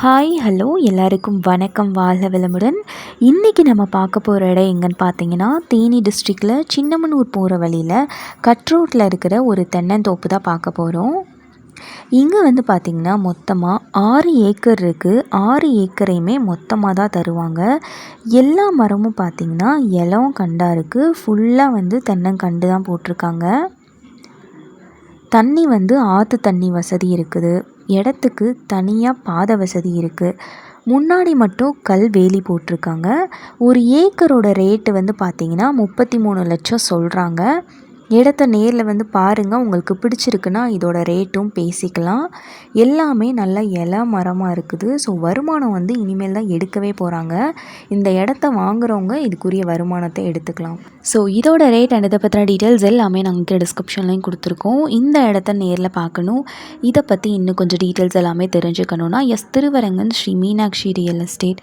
Hi hello எல்லாருக்கும் வணக்கம். வாழ்க வளமுடன். இன்றைக்கி நம்ம பார்க்க போகிற இடம் எங்கன்னு பார்த்தீங்கன்னா தேனி டிஸ்ட்ரிக்டில் சின்னமனூர் போகிற வழியில் கட்ரோட்டில் இருக்கிற ஒரு தென்னந்தோப்பு தான் பார்க்க போகிறோம் இங்கே வந்து பார்த்திங்கன்னா மொத்தமாக ஆறு ஏக்கர் இருக்குது ஆறு ஏக்கரையுமே மொத்தமாக தான் தருவாங்க. எல்லா மரமும் பார்த்திங்கன்னா இலம் கண்டாக இருக்குது ஃபுல்லாக வந்து தென்னங்கண்டு தான் போட்டிருக்காங்க. தண்ணி வந்து ஆற்று தண்ணி வசதி இருக்குது. இடத்துக்கு தனியாக பாதை வசதி இருக்குது முன்னாடி மட்டும் கல் வேலி போட்டிருக்காங்க. ஒரு ஏக்கரோட ரேட்டு வந்து பார்த்திங்கன்னா முப்பத்தி மூணு லட்சம் சொல்கிறாங்க இடத்த நேரில் வந்து பாருங்கள் உங்களுக்கு பிடிச்சிருக்குன்னா இதோட ரேட்டும் பேசிக்கலாம். எல்லாமே நல்ல இலை மரமாக இருக்குது. ஸோ வருமானம் வந்து இனிமேல் தான் எடுக்கவே போகிறாங்க இந்த இடத்த வாங்குறவங்க இதுக்குரிய வருமானத்தை எடுத்துக்கலாம். ஸோ இதோட ரேட் அண்ட் இதை பற்றின டீட்டெயில்ஸ் எல்லாமே நாங்கள் டிஸ்கிரிப்ஷன்லையும் கொடுத்துருக்கோம். இந்த இடத்த நேரில் பார்க்கணும் இதை பற்றி இன்னும் கொஞ்சம் டீட்டெயில்ஸ் எல்லாமே தெரிஞ்சுக்கணுன்னா S. Thiruvarangan Sri Meenakshi real estate